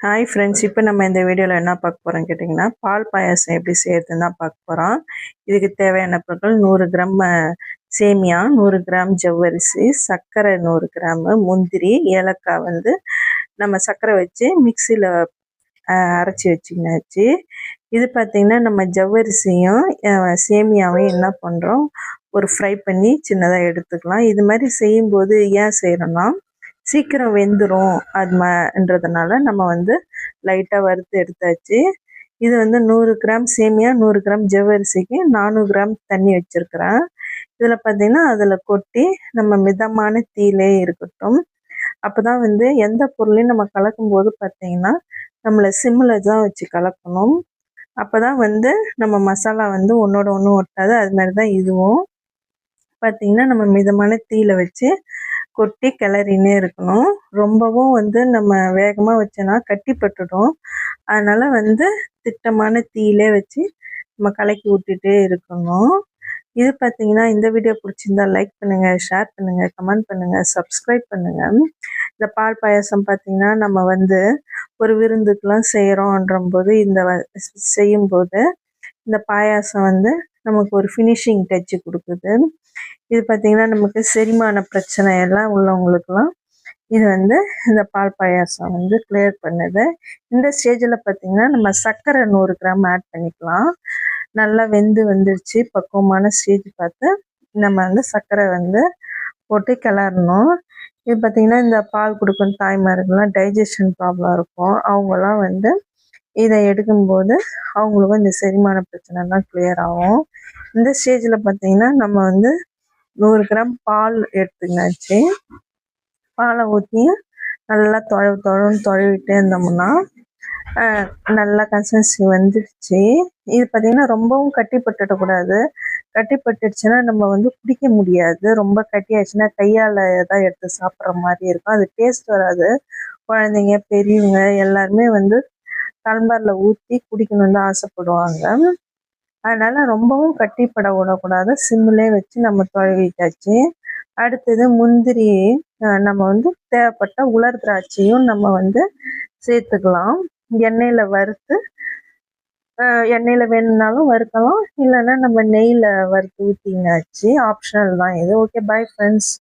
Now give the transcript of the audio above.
Hi friends இப்போ நம்ம இந்த வீடியோவில் என்ன பார்க்க போகிறோம் கேட்டிங்கன்னா பால் பாயாசம் எப்படி செய்யறதுன்னு தான் பார்க்க போகிறோம் இதுக்கு தேவையான பொருட்கள் நூறு கிராம் சேமியா நூறு கிராம் ஜவ்வரிசி சர்க்கரை நூறு கிராம் முந்திரி ஏலக்காய் வந்து நம்ம சர்க்கரை வச்சு மிக்சியில் அரைச்சி வச்சுக்கினாச்சு இது பார்த்திங்கன்னா நம்ம ஜவ்வரிசியும் சேமியாவையும் என்ன பண்ணுறோம் ஒரு ஃப்ரை பண்ணி சின்னதாக எடுத்துக்கலாம். இது மாதிரி செய்யும்போது ஏன் செய்கிறோன்னா சீக்கிரம் வெந்துடும் அது மன்றதுனால நம்ம வந்து லைட்டாக வறுத்து எடுத்தாச்சு. இது வந்து நூறு கிராம் சேமியா நூறு கிராம் ஜவ்வரிசிக்கு நானூறு கிராம் தண்ணி வச்சுருக்கிறேன். இதில் பார்த்தீங்கன்னா அதில் கொட்டி நம்ம மிதமான தீலே இருக்கட்டும். அப்போ தான் வந்து எந்த பொருளையும் நம்ம கலக்கும்போது பார்த்திங்கன்னா பார்த்தீங்கன்னா நம்மளை சிம்மில் தான் வச்சு கலக்கணும். அப்போ தான் வந்து நம்ம மசாலா வந்து ஒன்றோட ஒன்று ஒட்டாது. அது மாதிரி தான் இதுவும். பார்த்தீங்கன்னா நம்ம மிதமான தீயில வச்சு கொட்டி கிளறினே இருக்கணும். ரொம்பவும் வந்து நம்ம வேகமாக வச்சோன்னா கட்டி பட்டுடும். வந்து திட்டமான தீயிலே வச்சு நம்ம கலக்கி விட்டுட்டே இருக்கணும். இது பார்த்தீங்கன்னா இந்த வீடியோ பிடிச்சிருந்தா லைக் பண்ணுங்கள் ஷேர் பண்ணுங்கள் கமெண்ட் பண்ணுங்கள் சப்ஸ்கிரைப் பண்ணுங்கள் இந்த பால் பாயாசம் பார்த்தீங்கன்னா நம்ம வந்து ஒரு விருந்துக்கெலாம் செய்கிறோன்றம்போது இந்த வ- செய்யும்போது இந்த பாயாசம் வந்து நமக்கு ஒரு ஃபினிஷிங் டச்சு கொடுக்குது. இது பார்த்தீங்கன்னா நமக்கு செரிமான பிரச்சனை எல்லாம் உள்ளவங்களுக்கெல்லாம் இது வந்து இந்த பால் பாயாசம் வந்து கிளியர் பண்ணுது. இந்த ஸ்டேஜில் பார்த்திங்கன்னா நம்ம சர்க்கரை நூறு கிராம் ஆட் பண்ணிக்கலாம். நல்லா வெந்து வந்துருச்சு. பக்குவமான ஸ்டேஜ் பார்த்து நம்ம வந்து சர்க்கரை வந்து போட்டு கிளறணும். இது பார்த்தீங்கன்னா இந்த பால் கொடுக்கும் தாய்மார்கள்லாம் டைஜஷன் ப்ராப்ளம் இருக்கும். அவங்கெல்லாம் வந்து இதை எடுக்கும்போது அவங்களுக்கும் இந்த செரிமான பிரச்சனைலாம் கிளியர் ஆகும். இந்த ஸ்டேஜில் பார்த்தீங்கன்னா நம்ம வந்து நூறு கிராம் பால் எடுத்துக்கினாச்சு. பாலை ஊற்றி நல்லா தொழ தொழன்னு தொழவிட்டே இருந்தோம்னா நல்லா கன்சிஸ்டன்சி வந்துடுச்சு. இது பார்த்தீங்கன்னா ரொம்பவும் கட்டிப்பட்டுடக்கூடாது கட்டிப்பட்டுடுச்சுன்னா நம்ம வந்து குடிக்க முடியாது. ரொம்ப கட்டி கையால் தான் எடுத்து சாப்பிட்ற மாதிரி இருக்கும். அது டேஸ்ட் வராது. குழந்தைங்க பெரியவங்க எல்லாருமே வந்து டம்ளரில் ஊற்றி குடிக்கணும்னு தான் ஆசைப்படுவாங்க. அதனால ரொம்பவும் கட்டிப்பட விடக்கூடாது. சிம்மிலே வச்சு நம்ம தொழுவிட்டாச்சு. அடுத்தது முந்திரி நம்ம வந்து தேவைப்பட்ட உலர் திராட்சையும் நம்ம வந்து சேர்த்துக்கலாம். எண்ணெயில் வறுத்து எண்ணெயில் வேணும்னாலும் வறுக்கலாம். இல்லைன்னா நம்ம நெய்யில் வறுத்து ஊற்றிங்கனாச்சு ஆப்ஷனல் தான் இது. Okay bye friends